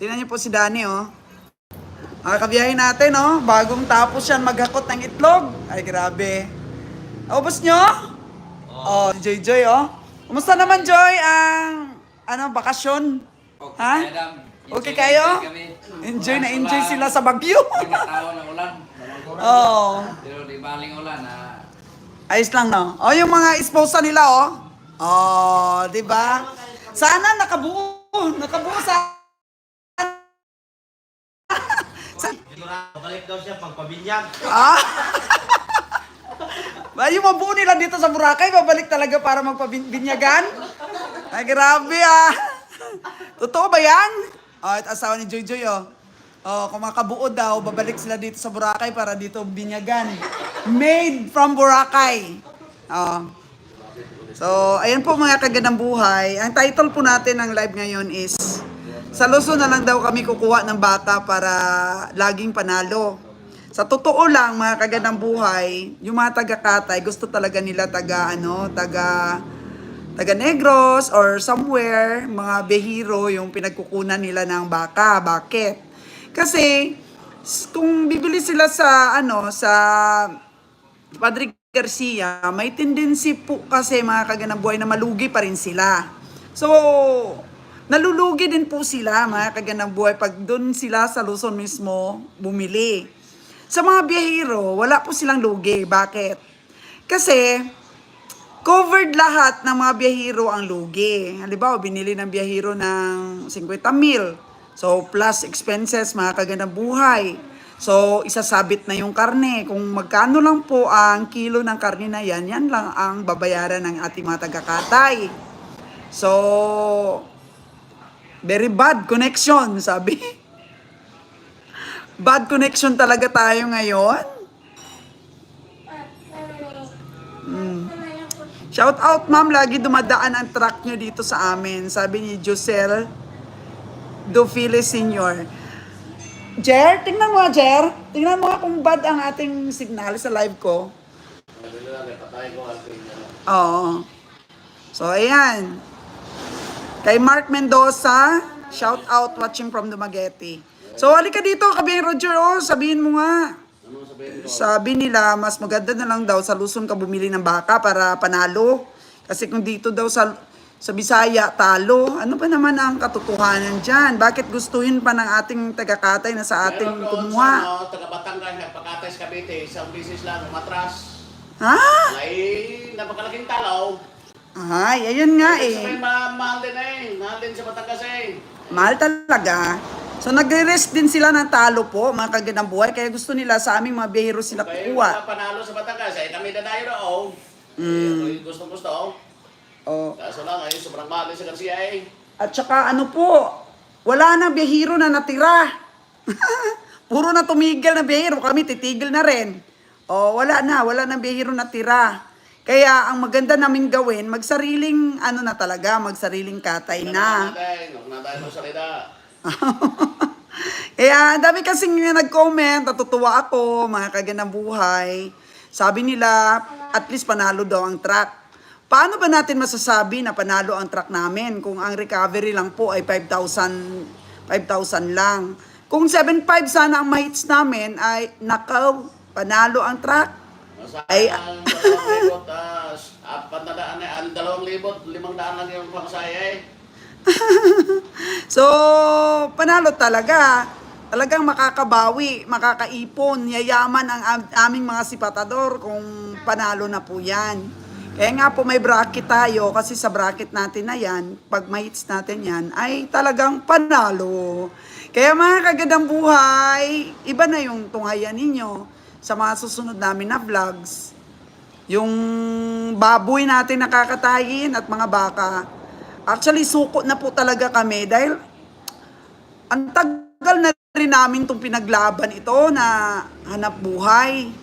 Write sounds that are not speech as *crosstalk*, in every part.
Tingnan niyo po si Danny, oh. Mga kabiyahe natin, oh. Bagong tapos yan maghakot ng itlog. Ay, grabe. Ubus nyo? Oh, si Joy Joy, oh. Kumusta naman, Joy, ang, ano, bakasyon? Ha? madam. Okay kayo? Enjoy na enjoy ulan. sila sa Bagyo. *laughs* Ulan. oh. Pero di baling ulan ah. Ayos lang, no? Oh, yung mga esposa nila, oh. Oh, di ba? Sana nakabuo. Nakabuo sa... sa Balik daw siya pagpabinyag. ah? *laughs* ba, yung mabuo nila dito sa Boracay, babalik talaga para magpabinyagan? Ay, grabe, ah. Totoo ba yan? Oh, at asawa ni Joy Joy, oh. Oh, kung makabuo daw, babalik sila dito sa Boracay para dito binyagan. Made from Boracay. Oh. So, ayan po mga kagandang buhay. Ang title po natin ng live ngayon is Sa Luzon na lang daw kami kukuha ng bata para laging panalo. Sa totoo lang mga kagandang buhay, yung mga taga-Katay, gusto talaga nila taga ano, taga taga Negros or somewhere, mga behiro yung pinagkukunan nila ng baka. Bakit? Kasi kung bibili sila sa ano sa Padre Garcia, may tendency po kasi mga kaganang buhay na malugi pa rin sila. So, nalulugi din po sila mga kaganang buhay pag doon sila sa Luzon mismo bumili. Sa mga biyahero, wala po silang lugi. Bakit? Kasi, covered lahat ng mga biyahero ang lugi. Halimbawa, binili ng biyahero ng 50 mil. So, plus expenses, mga kagandang buhay. So, isasabit na yung karne. Kung magkano lang po ang kilo ng karne na yan, yan lang ang babayaran ng ating mga taga-katay. So, very bad connection, sabi. Bad connection talaga tayo ngayon. Shout out ma'am, lagi dumadaan ang truck nyo dito sa amin. Sabi ni Josel Dofile Senior. Jer, tingnan mo Jer. Tingnan mo kung bad ang ating signal sa live ko. Oo. So, ayan. Kay Mark Mendoza, shout out watching from Dumaguete. So, halika dito, kabi Roger, oh, sabihin mo nga. Sabi nila, mas maganda na lang daw sa Luzon ka bumili ng baka para panalo. Kasi kung dito daw sa sa Bisaya, talo. Ano ba naman ang katotohanan dyan? Bakit gustuhin pa ng ating taga-katay na sa ating Meron doon kumuha? Sa, ano, taga Batangas, nagpakatay sa Cavite, isang bisis lang, umatras. Ha? Ay, napakalaking talaw. Ay, ayun nga eh. sabihin, ma- mahal din eh. Mahal din sa Batangas eh. Mahal talaga. So nagre-risk din sila ng talo po, mga kagandang buhay. Kaya gusto nila sa aming mga bihero sila Kaya kukuha. mga panalo sa Batangas, eh, kami na oh. Mm. Eh, gusto gusto. Oh. Kaso lang, ay, sobrang mahal din sa Garcia eh. At saka ano po, wala na bihero na natira. *laughs* Puro na tumigil na bihero, kami titigil na rin. O wala na, wala na bihero natira. Kaya ang maganda naming gawin, magsariling ano na talaga, magsariling katay na. *laughs* Kaya ang dami kasing nag-comment, natutuwa ako, mga kagandang buhay. Sabi nila, at least panalo daw ang truck. Paano ba natin masasabi na panalo ang truck namin kung ang recovery lang po ay 5,000 5,000 lang? Kung 7,500 sana ang mahits namin ay nakaw, panalo ang. Masaya Ay- *laughs* ang dalawang libot, ah, apat na daan eh, ang dalawang libot, limang daan lang yung pangsaya eh. *laughs* So, panalo talaga. Talagang makakabawi, makakaipon, yayaman ang am- aming mga sipatador kung panalo na po yan. Kaya nga po may bracket tayo kasi sa bracket natin na yan, pag mahits natin yan, ay talagang panalo. Kaya mga kagandang buhay, iba na yung tunghayan ninyo sa mga susunod namin na vlogs. Yung baboy natin nakakatayin at mga baka. Actually, suko na po talaga kami dahil ang tagal na rin namin itong pinaglaban ito na hanap buhay.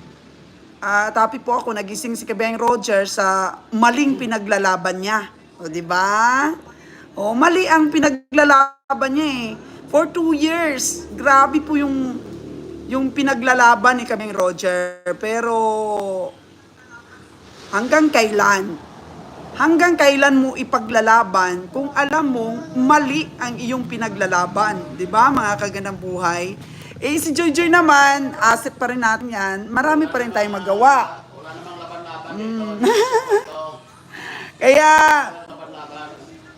Ah, tapi po ako, nagising si Kabeng Roger sa maling pinaglalaban niya. O, di ba? O, mali ang pinaglalaban niya eh. For two years, grabe po yung yung pinaglalaban ni Kabeng Roger. Pero hanggang kailan? hanggang kailan mo ipaglalaban kung alam mong mali ang iyong pinaglalaban. Di ba mga kagandang buhay? Eh si Joy Joy naman, asset pa rin natin yan. Marami pa rin tayong magawa. Mm. *laughs* Kaya,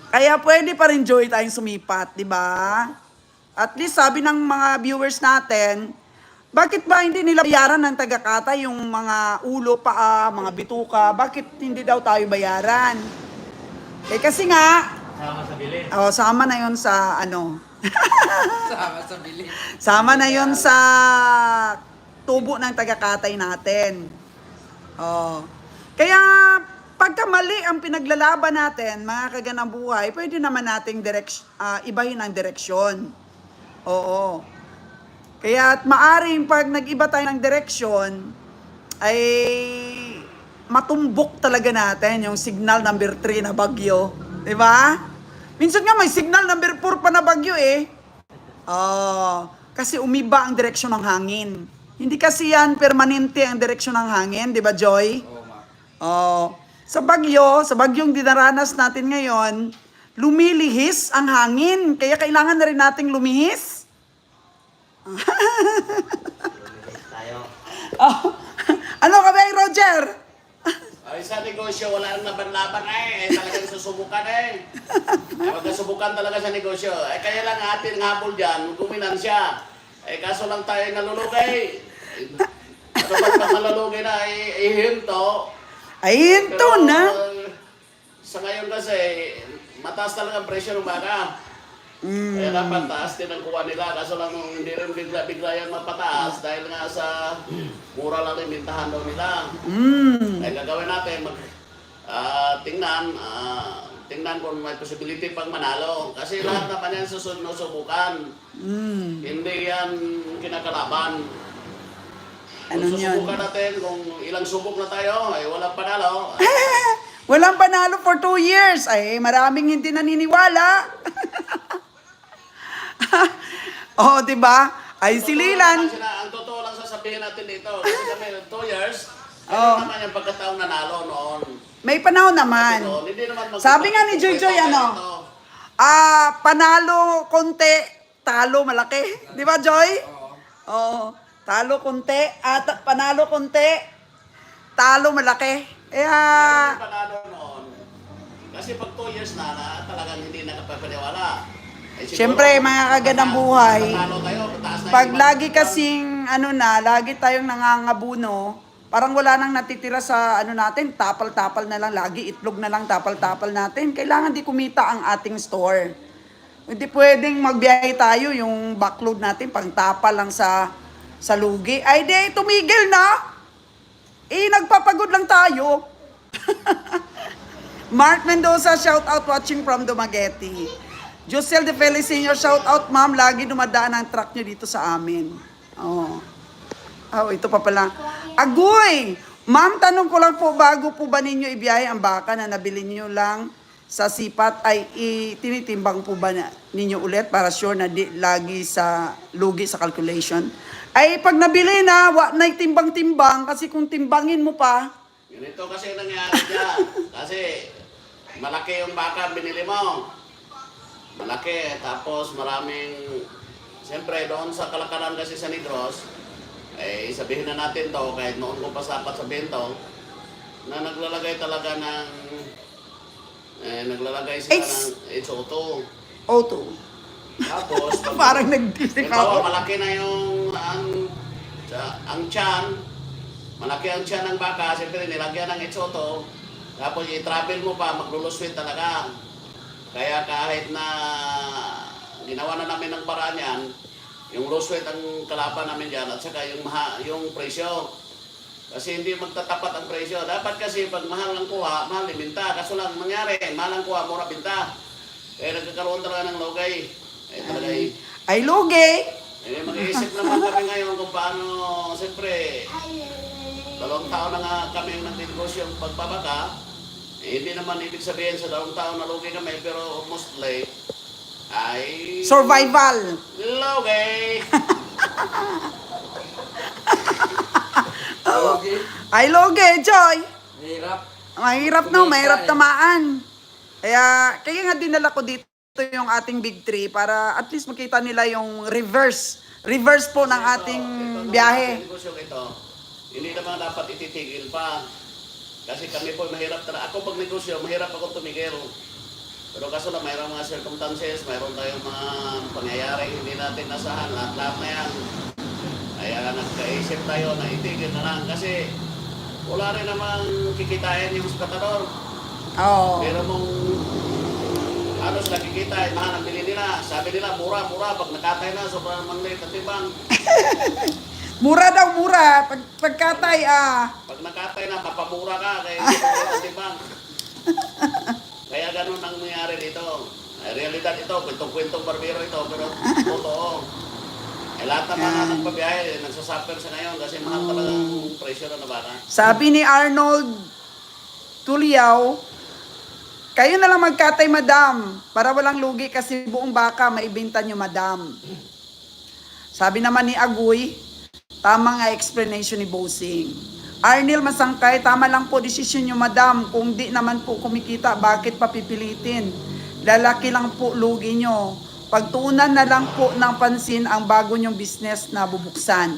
kaya pwede pa rin Joy tayong sumipat, di ba? At least sabi ng mga viewers natin, bakit ba hindi nila bayaran ng tagakata yung mga ulo, paa, mga bituka? Bakit hindi daw tayo bayaran? Eh kasi nga, Sama sa bilin. oh, sama na yon sa ano, *laughs* Sama sa bili. sama na yon sa tubo ng tagakatay natin. Oh. Kaya pagka mali ang pinaglalaban natin, mga kaganang buhay, pwede naman nating direct, ah, ibahin ang direksyon. Oo. Kaya at maaring pag nag-iba tayo ng direksyon, ay matumbok talaga natin yung signal number 3 na bagyo. Di ba? Minsan nga may signal number 4 pa na bagyo eh. Oh, kasi umiba ang direksyon ng hangin. Hindi kasi yan permanente ang direksyon ng hangin, di ba Joy? Oh, sa bagyo, sa bagyong dinaranas natin ngayon, lumilihis ang hangin. Kaya kailangan na rin nating lumihis. Tayo. *laughs* Oh, *laughs* ano ka ba, Roger? Ay, sa negosyo, wala nang laban-laban eh. Eh, talagang susubukan eh. Magkasubukan talaga sa negosyo. Eh, kaya lang atin ng habol dyan, guminan siya. Eh, kaso lang tayo nalulugay. Eh, Ano ba pag nalulugay na, eh, ihinto. Ay, ito Pero, na. uh, Sa ngayon kasi, mataas talaga ang presyo ng baka. Kaya dapat taas din ang kuha nila. Kaso lang hindi rin bigla-bigla yan mapataas dahil nga sa mura lang yung bintahan daw nila. Mm. Ay gagawin natin, mag, ah, tingnan, ah, tingnan kung may possibility pang manalo. Kasi lahat naman yan susubukan. Mm. Hindi yan kinakalaban. Ano Kung yun? susubukan natin, kung ilang subok na tayo, ay walang panalo. *laughs* Walang panalo for two years. Ay, maraming hindi naniniwala. *laughs* *laughs* oh, di ba? Ay, si Lilan. Ang totoo lang sasabihin natin dito, kasi *laughs* kami, two years, Oh. ano naman yung pagkataong nanalo noon. May panahon naman. Hindi naman mag- Sabi nga ni Joy Joy, ano? Ah, panalo konti, talo malaki. Di ba, Joy? Oo. Oo. Talo konti, at panalo konti, talo malaki. Eh, ah, panalo noon, kasi pag two years na, na talagang hindi nakapapaniwala. Siyempre, mga kagandang buhay, pag lagi kasing, ano na, lagi tayong nangangabuno, parang wala nang natitira sa, ano natin, tapal-tapal na lang, lagi itlog na lang, tapal-tapal natin. Kailangan di kumita ang ating store. Hindi pwedeng magbiyahe tayo, yung backload natin, pang tapal lang sa, sa lugi. Ay, di, tumigil na! Eh, nagpapagod lang tayo. *laughs* Mark Mendoza, shout out watching from Dumaguete. Josel De Feliz Senior, shout out ma'am. Lagi dumadaan ang truck nyo dito sa amin. Oh. Oh, ito pa pala. Agoy! Ma'am, tanong ko lang po, bago po ba ninyo ibiyahe ang baka na nabili niyo lang sa sipat ay itinitimbang po ba na, ninyo ulit para sure na di lagi sa lugi sa calculation? Ay, pag nabili na, wa na timbang-timbang kasi kung timbangin mo pa, Ganito kasi nangyari dyan. kasi malaki yung baka binili mo. Malaki. Tapos maraming... Siyempre, doon sa Kalakaran kasi sa Negros, eh, sabihin na natin to, kahit noon ko pa sapat sabihin to, na naglalagay talaga ng... Eh, naglalagay sila H. ng H02. auto. Tapos, *laughs* pag, Parang nag-disip ako. malaki na yung ang ang tiyan, malaki ang tiyan ng baka, siyempre nilagyan ng etsoto, tapos i-travel mo pa, magluluswit talaga. Kaya kahit na ginawa na namin ng paraan yan, yung luswit ang kalaban namin dyan, at saka yung, maha, yung presyo. Kasi hindi magtatapat ang presyo. Dapat kasi pag mahal ang kuha, mahal din binta. Kaso lang mangyari, mahal ang kuha, mura binta. Kaya nagkakaroon talaga ng logay. Eh, talaga eh. Ay, lugi. Eh, mag-iisip naman kami ngayon kung paano, siyempre, dalawang taon na nga kami nagdinegosyo ng pagbabaka. Eh, hindi naman ibig sabihin sa dalawang taon na lugi kami, pero mostly, ay... Survival. Lugi! *laughs* Okay. Ay, lugi, Joy. Hirap. Mahirap no, mahirap tamaan. Kaya, kaya nga dinala ko dito yung ating big tree para at least makita nila yung reverse. Reverse po ng ating Ito, biyahe. Ito, hindi naman dapat ititigil pa. Kasi kami po mahirap talaga. Ako pag negosyo, mahirap ako tumigil. Pero kaso lang, mayroong mga circumstances, mayroon tayong mga pangyayari hindi natin nasahan, lahat-lahat na yan. Kaya nagkaisip tayo na itigil na lang kasi wala rin namang kikitain yung skatador. Oo. Pero mong ano sila kikita, eh, mahal ang bili nila. Sabi nila, mura, mura. Pag nakatay na, sobrang manlit at tibang. *laughs* Mura daw, mura. Pag, pagkatay, ah. Pag nakatay na, mapamura ka. Kaya hindi ko. *laughs* Kaya ganun ang nangyari dito. Ay, realidad ito, kwentong-kwentong barbero ito, pero totoo. Eh, lahat ng mga nagpabiyahe, nagsasuffer sa ngayon kasi mahal talaga ang presyo na baka. Sabi ni Arnold Tuliao, kayo na lang magkatay, madam. Para walang lugi kasi buong baka maibenta nyo, madam. Sabi naman ni Agoy, tama nga explanation ni Bossing. Arnil Masangkay, tama lang po desisyon nyo, madam. Kung di naman po kumikita, bakit papipilitin? Lalaki lang po lugi nyo. Pagtuunan na lang po ng pansin ang bago nyong business na bubuksan.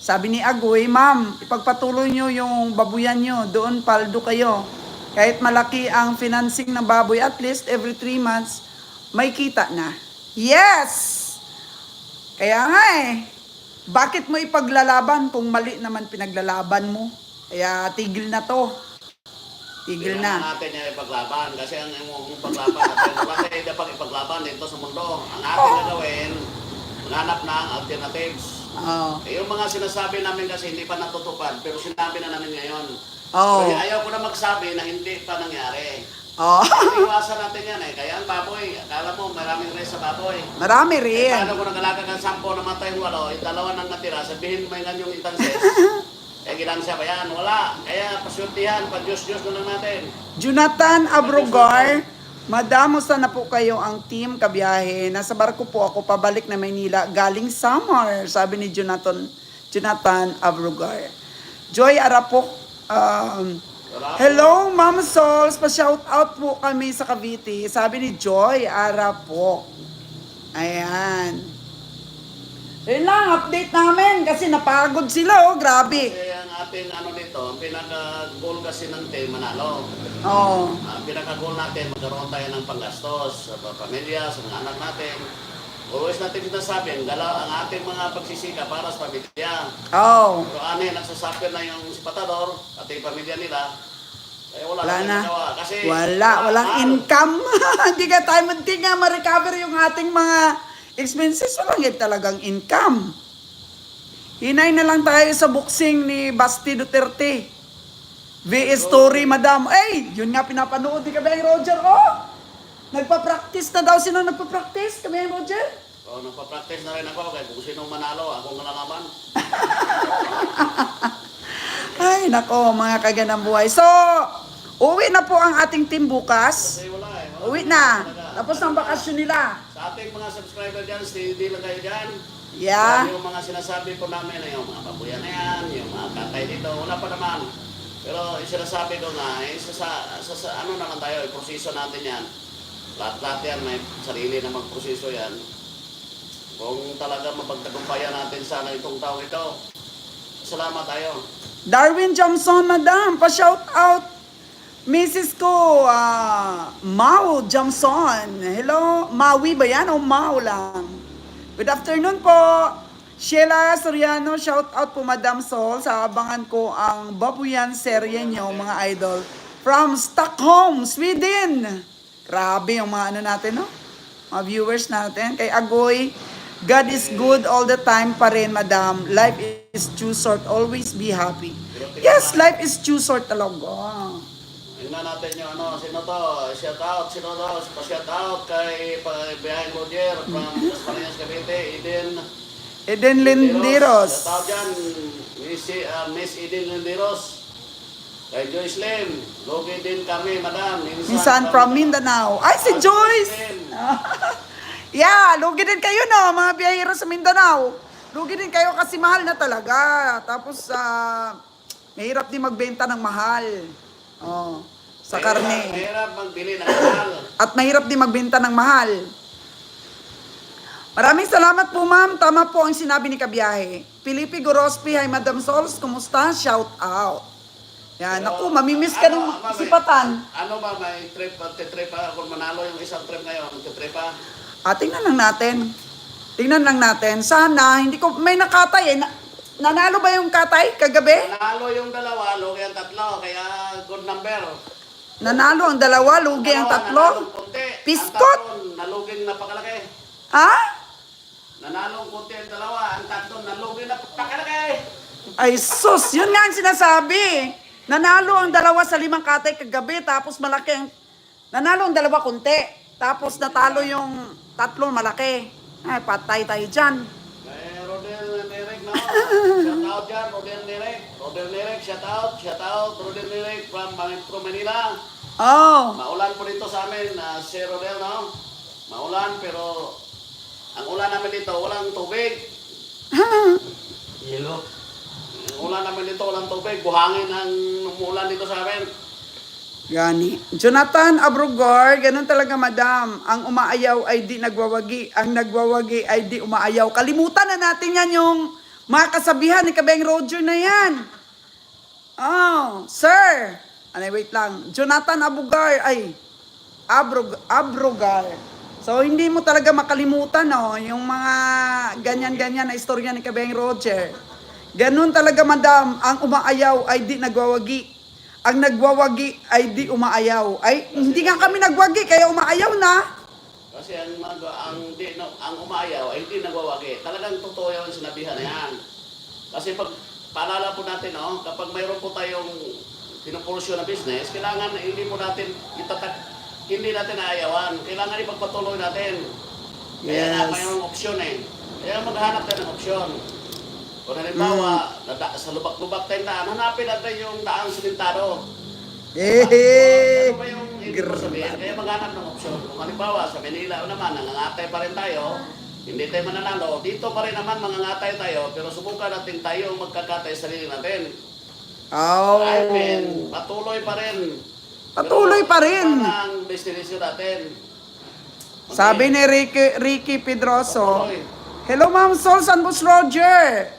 Sabi ni Agoy, ma'am, ipagpatuloy nyo yung babuyan nyo. Doon paldo kayo. Kahit malaki ang financing ng baboy, at least every three months, may kita na. Yes! Kaya nga eh, bakit mo ipaglalaban kung mali naman pinaglalaban mo? Kaya tigil na to. Tigil Kailangan na. natin yung ipaglaban kasi ang imong paglaban natin, tayo dapat ipaglaban dito sa mundo. Ang ating gagawin, maghanap ng alternatives. Oo. Eh, yung mga sinasabi namin kasi hindi pa natutupad, pero sinabi na namin ngayon. Oo. Pero ayaw ko na magsabi na hindi pa nangyari. Oo. Iwasan natin yan eh. Kaya ang baboy, akala mo maraming res sa baboy. Marami Eh, rin. paano kung nagalaga ng sampo, namatay yung walo, yung dalawa nang natira, sabihin mo yung yung intanses. *laughs* eh, ginansya ba yan? Wala. Kaya pasyutihan, pa-Diyos-Diyos na lang natin. Jonathan Abrogar, Madam, musta na po kayo ang team kabiyahe? Nasa barko po ako pabalik na Maynila galing summer, sabi ni Jonathan, Jonathan Abrogar. Joy Arapok, um. Hello, Ma'am Sols. Pa-shout out po kami sa Cavite. Sabi ni Joy Arapok. Ayan. Yun lang, update namin kasi napagod sila, oh. Grabe. Kasi ang ating ano dito, ang pinaka-goal kasi ng team, manalo. Oh. Ang pinaka-goal natin, magkaroon tayo ng panggastos sa pa- pamilya, sa mga anak natin. Always natin sinasabi, ang, gala, ang ating mga pagsisika para sa pamilya. Oh. Pero ano, nagsasuffer na yung si Patador, at yung pamilya nila. Eh, wala, Wala na. Kasi, Wala, walang mahal. income. *laughs* Hindi ka tayo, hindi nga ma-recover yung ating mga expenses. Walang yun talagang income. Hinay na lang tayo sa boxing ni Basti Duterte. VS Story, madam. Ay, yun nga pinapanood ni Kabay Roger. Oh! Nagpa-practice na daw. Sino nagpa-practice? Kabay Roger? So, nagpa-practice na rin ako, kaya kung sinong manalo, ako ang nalaman. *laughs* Ay, nako, mga kaganang buhay. So, uwi na po ang ating team bukas. Kasi wala eh. Wala Uwi na. Tapos ang bakasyon nila. Sa ating mga subscriber dyan, steady lang kayo dyan. Yeah. Yung mga sinasabi po namin, yung mga babuyan na yan, yung mga katay dito, wala pa naman. Pero yung sinasabi ko nga, eh, sa, sa, sa, sa ano naman tayo, yung proseso natin yan. Lahat-lahat yan, may sarili namang proseso yan. Kung talaga mapagtagumpayan natin sana itong taong ito, salamat tayo. Darwin Johnson, madam, pa-shout out. Mrs. ko, ah, Mau Johnson. Hello, Maui ba yan o Mau lang? Good afternoon po. Sheila Soriano, shout out po Madam Sol. Sa abangan ko ang Babuyan serye nyo, mga idol. From Stockholm, Sweden. Grabe yung mga ano natin, no? Mga viewers natin. Kay Agoy, God is good all the time pa rin, madam. Life is too short. Always be happy. Yes, life is too short talaga. Tingnan natin yung ano, sino to, shout out, sino to, pa-shout out kay Behind Roger from *laughs* Las Marinas, Cavite, Eden Eden Linderos. Shout out dyan, Miss, uh, Miss Eden Linderos. Kay Joyce Lim, Logi din kami, madam. Minsan from Mindanao. Ay, si Joyce! *laughs* yeah, lugi din kayo no, mga biyahero sa Mindanao. Lugi din kayo kasi mahal na talaga. Tapos, ah, mahirap din magbenta ng mahal. Oh. sa karne. Mahirap magbili ng mahal. At mahirap din magbenta ng mahal. Maraming salamat po ma'am. Tama po ang sinabi ni Kabiyahe. Felipe Gorospi, hi Madam Sols. Kumusta? Shout out. Yan. Naku, mamimiss ka ng Ano, sipatan. Ano ba, may trip, titrip pa kung manalo yung isang trip ngayon, titrip pa? Ah, tingnan lang natin. Tingnan lang natin. Sana, hindi ko, may nakatay eh. Na, nanalo ba yung katay kagabi? Nanalo yung dalawa, lugi ang tatlo, kaya good number. Nanalo ang dalawa, lugi ang tatlo. Piskot? Ang tatlo, naluging napakalaki. Ha? Nanalong konti ang dalawa, ang tatlo, naluging napakalaki. Ay sus, yun nga ang sinasabi. Nanalo ang dalawa sa limang katay kagabi, tapos malaki ang... Nanalo ang dalawa kunti, tapos natalo yung tatlong malaki. Ay, patay tayo dyan. Eh, Rodel Nerek na. Shout out dyan, Rodel Nerek. Rodel Nerek, shout out, shout out, Rodel Nerek from, from Manila. Oh, Maulan po dito sa amin, na si Rodel, no? Maulan, pero ang ulan namin dito, walang tubig. *laughs* Yelo. Ulan namin dito, walang tubig. Buhangin ang umulan dito sa amin. gani. Jonathan Abrugar, ganun talaga madam. Ang umaayaw ay di nagwawagi. Ang nagwawagi ay di umaayaw. Kalimutan na natin yan yung mga kasabihan ni Kabeng Roger na yan. Oh, sir. Ano, wait lang. Jonathan Abugar, ay, Abrug, Abrugar. So, hindi mo talaga makalimutan, no, yung mga ganyan-ganyan na istorya ni Kabeng Roger. Ganun talaga, madam. Ang umaayaw ay di nagwawagi. Ang nagwawagi ay di umaayaw. Ay, hindi nga kami nagwagi, kaya umaayaw na. Kasi ang, mag, ang, di, no, ang umayaw ay hindi nagwawagi. Talagang totoo yung sinabihan na yan. Kasi pag paalala po natin, no, kapag mayroon po tayong pinupursyo na business, kailangan hindi po natin itatak, hindi natin naayawan. Kailangan ipagpatuloy natin. Kaya Yes. mayroong opsyon eh. Kaya maghanap tayo ng opsyon. Kung halimbawa, nada, sa lubak-lubak tayong daan, hanapin natin yung daang silintado. Eh, Ano ba yung ibig ko sabihin? Kaya maghanap ng opsyon. Kung halimbawa, sa Manila naman, nangangatay pa rin tayo, hindi tayo mananalo, dito pa rin naman mangangatay tayo, pero subukan natin tayo magkakatay sa sarili natin. Oh. I mean, patuloy pa rin. Patuloy pa rin. Ang destination natin. Okay? Sabi ni Ricky, Ricky Pedroso. Hello Ma'am Sol Sanbus Roger!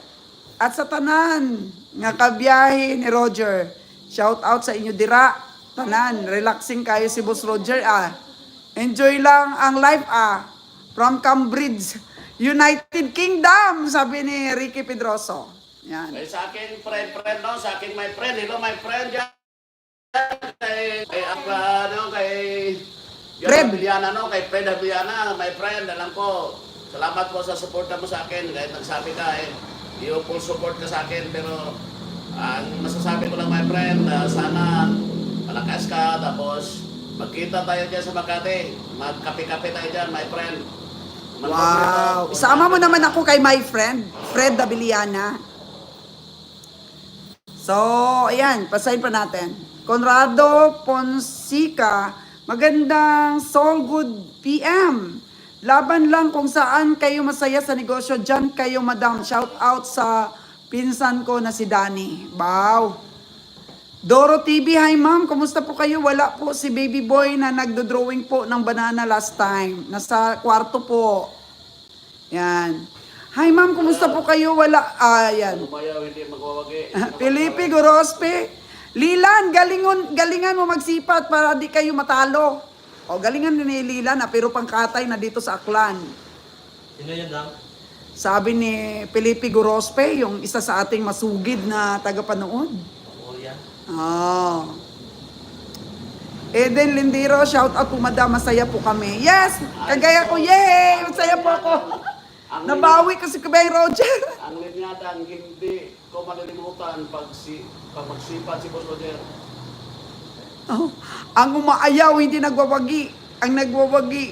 At sa tanan, nga kabiyahe ni Roger. Shout out sa inyo dira. Tanan, relaxing kayo si Boss Roger ah. Enjoy lang ang life ah. From Cambridge, United Kingdom, sabi ni Ricky Pedroso. Yan. Kay sa akin, friend, friend, no? Sa akin, my friend. Hello, my friend. Dyan. Kay, kay, ano, kay... Fred. Abiliana, no? Kay Fred Abiliana, my friend. Alam ko, salamat po sa suporta mo sa akin. Kahit nagsabi ka, eh, yung full support ka sa akin. Pero, ang masasabi ko lang, my friend, ah, sana malakas ka. Tapos, magkita tayo dyan sa Makati. Magkape-kape tayo dyan, my friend. Wow. Isama mo naman ako kay my friend, Fred Dabiliana. So, ayan, pasahin pa natin. Conrado Ponsica, magandang Soul Good PM. Laban lang kung saan kayo masaya sa negosyo, dyan kayo madam. Shout out sa pinsan ko na si Danny. Wow. Doro TV, hi ma'am, kumusta po kayo? Wala po si baby boy na nagdo-drawing po ng banana last time. Nasa kwarto po. Yan. Hi ma'am, kumusta po kayo? Wala, ah, yan. Umayaw, hindi magwawagi. Pilipi, Gorospe. Lilan, galingon, galingan mo magsipat para di kayo matalo. O, galingan ni Lilan na pero pangkatay na dito sa Aklan. Sino yun, Dam? Sabi ni Pilipi Gorospe, yung isa sa ating masugid na tagapanood. Oo, yan. Oh. Eden Lindiro, shout out po madam, masaya po kami. Yes, kagaya ko, yay! Masaya po ako. Ang Nabawi ko si Kabeng Roger. Ang linyada ang hindi ko malilimutan pag, si, pag magsipat si Boss Roger. Oh, ang umaayaw, hindi nagwawagi. Ang nagwawagi.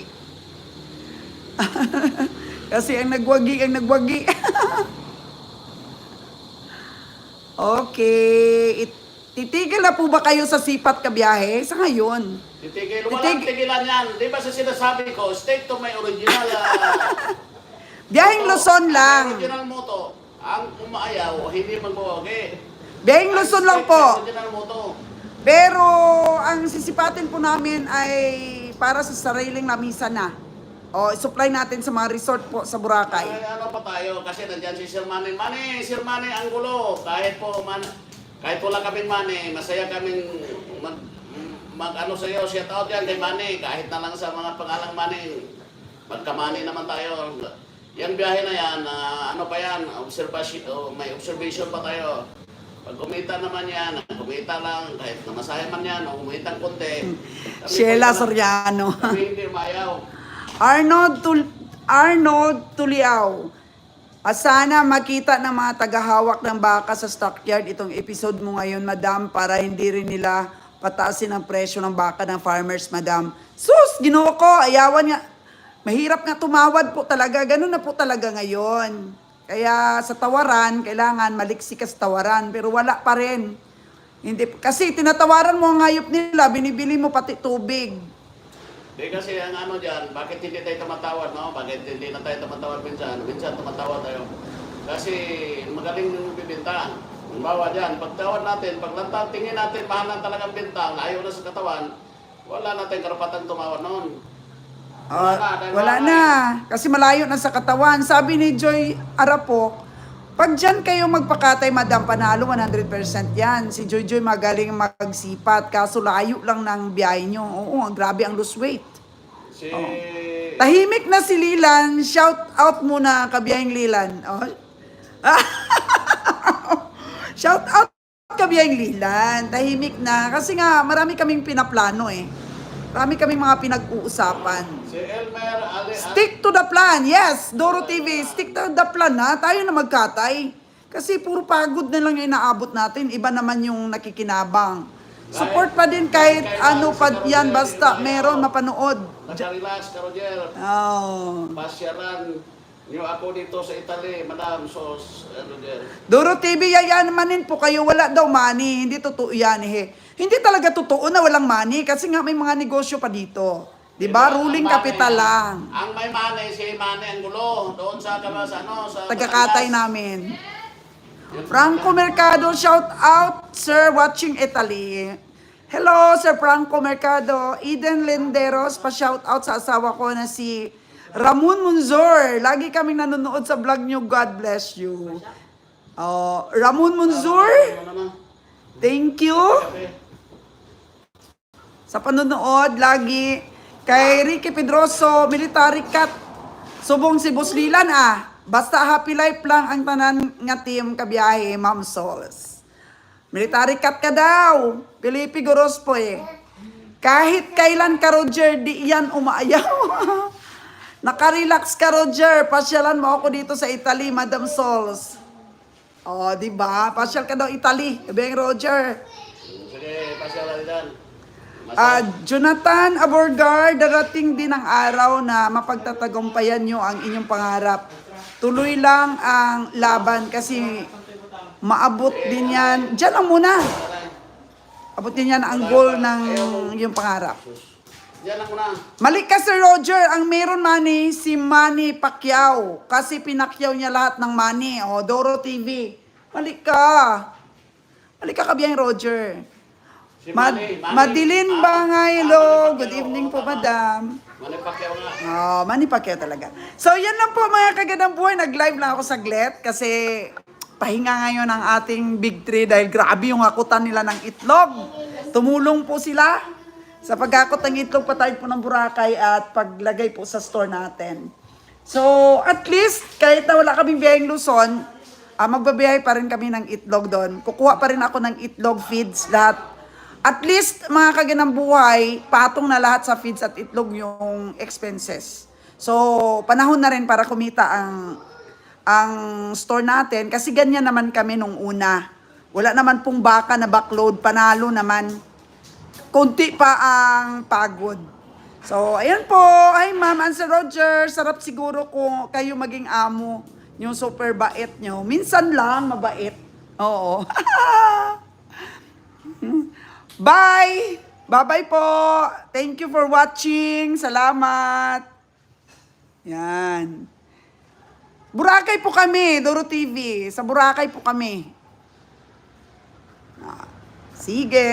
*laughs* Kasi ang nagwagi, ang nagwagi. *laughs* okay. It, titigil na po ba kayo sa sipat kabiyahe? Sa ngayon. Titigil, walang Titig- tigilan yan. Di ba sa sinasabi ko, stick to my original. *laughs* Biyaheng motto. Luzon Ang lang. original motto, ang umaayaw, hindi magbawagi. Biyaheng Luzon lang po. Original motto. Pero ang sisipatin po namin ay para sa sariling lamisa na. O, supply natin sa mga resort po sa Boracay. Ay, ano pa tayo, kasi nandyan si Sir Manny. Manny, Sir Manny, ang gulo. Kahit po, man, kahit wala kaming Manny, masaya kaming mag, mag ano sa iyo, shout out yan kay Manny. Kahit na lang sa mga pangalang Manny, magka-Manny naman tayo. Yung biyahe na yan, ah, ano pa yan, observation, oh, may observation pa tayo. Pag kumita naman yan, kumita lang, kahit namasahe man yan, o kumita ng konti. *laughs* Sheila Soriano. Kami hindi mayaw. Arnold, Tul Arnold Tuliao. Ah, sana makita ng mga tagahawak ng baka sa stockyard itong episode mo ngayon, madam, para hindi rin nila pataasin ang presyo ng baka ng farmers, madam. Sus, ginoo ko, ayawan nga. Mahirap nga tumawad po talaga. Ganun na po talaga ngayon. Kaya sa tawaran, kailangan maliksi ka sa tawaran. Pero wala pa rin. Hindi, kasi tinatawaran mo ang hayop nila, binibili mo pati tubig. Di kasi ang ano dyan, bakit hindi tayo tumatawad, no? Bakit hindi na tayo tumatawad minsan? Minsan tumatawad tayo. Kasi magaling yung bibinta. Halimbawa dyan, pagtawad natin, pag lantang tingin natin, mahal lang talagang binta, ayaw na sa katawan, wala natin karapatan tumawad noon. Ah, wala na. Kasi malayo na sa katawan. Sabi ni Joy Arapok, pag dyan kayo magpakatay, madam, panalo 100% yan. Si Joy Joy magaling magsipat, kaso layo lang ng biyahe nyo. Oo, grabe ang lose weight. Si... Tahimik na si Lilan. Shout out muna, kabiyahing Lilan. Oh. *laughs* Shout out kabiyahing Lilan. Tahimik na. Kasi nga, marami kaming pinaplano eh. Marami kaming mga pinag-uusapan. Si Elmer Ali... Stick to the plan. Yes, Doro TV, stick to the plan ha. Tayo na magkatay. Kasi puro pagod na lang yung inaabot natin. Iba naman yung nakikinabang. Support pa din kahit ano pa yan, basta meron mapanood. Naka-relax ka, Roger. Oh. Pasyaran niyo ako dito sa Italy, madam. So, ano, Roger. Doro TV, yayamanin po kayo. Wala daw money. Hindi totoo yan eh. Hindi talaga totoo na walang money kasi nga may mga negosyo pa dito. 'Di ba? Ang Ruling Manny- capital lang. Ang may mani, si Mani ang gulo. Doon sa, sa ano, sa... Tagakatay namin. Franco Mercado, shout out, sir, watching Italy. Hello, Sir Franco Mercado. Eden Lenderos, pa-shout out sa asawa ko na si Ramon Munzor. Lagi kaming nanonood sa vlog nyo. God bless you. Oh, Ramon Munzor, thank you sa panonood lagi. Kay Ricky Pedroso, Military Cat. Subong si Boss Lilan ah. Basta happy life lang ang tanan nga team kabiyahe, Ma'am Sols. Military Cat ka daw. Pilipi Goros po eh. Kahit kailan ka, Roger, di yan umaayaw. *laughs* Nakarelax ka, Roger. Pasyalan mo ako dito sa Italy, Madam Sols. Oh, di ba? Pasyal ka daw Italy. Sabi Roger. Sige, pasyalan dyan. Ah, Jonathan Aborgar, darating din ang araw na mapagtatagumpayan nyo ang inyong pangarap. Tuloy lang ang laban kasi maabot din yan. Diyan lang muna. Abot din yan ang goal ng yung pangarap. Diyan lang muna. Mali ka, Sir Roger. Ang meron money, si Manny Pacquiao. Kasi pinakyaw niya lahat ng money. O, Doro TV. Mali ka. Mali ka, kabiyang Roger. Si Mad Manny, Manny. Madilin Ah, Bangay, ah. Manny Good evening po, madam. Mani Pacquiao nga. Oh, Manny Pacquiao talaga. So, yan lang po mga kagandang buhay. Nag-live lang ako saglit kasi pahinga ngayon ang ating big three dahil grabe yung akutan nila ng itlog. Tumulong po sila sa pagkakot ng itlog patay po ng Boracay at paglagay po sa store natin. So, at least, kahit na wala kaming biyayang Luzon, ah, magbabiyahe pa rin kami ng itlog doon. Kukuha pa rin ako ng itlog feeds, lahat. At least, mga kaganang buhay, patong na lahat sa feeds at itlog yung expenses. So, panahon na rin para kumita ang ang store natin kasi ganyan naman kami nung una. Wala naman pong baka na backload, panalo naman. Kunti pa ang pagod. So, ayan po. Ay, ma'am, and Sir Roger, sarap siguro kung kayo maging amo. Yung super bait nyo. Minsan lang, mabait. Oo. *laughs* Bye! Bye-bye po! Thank you for watching. Salamat! Yan. Boracay po kami, Doro TV. Sa Boracay po kami. Ah, Sige.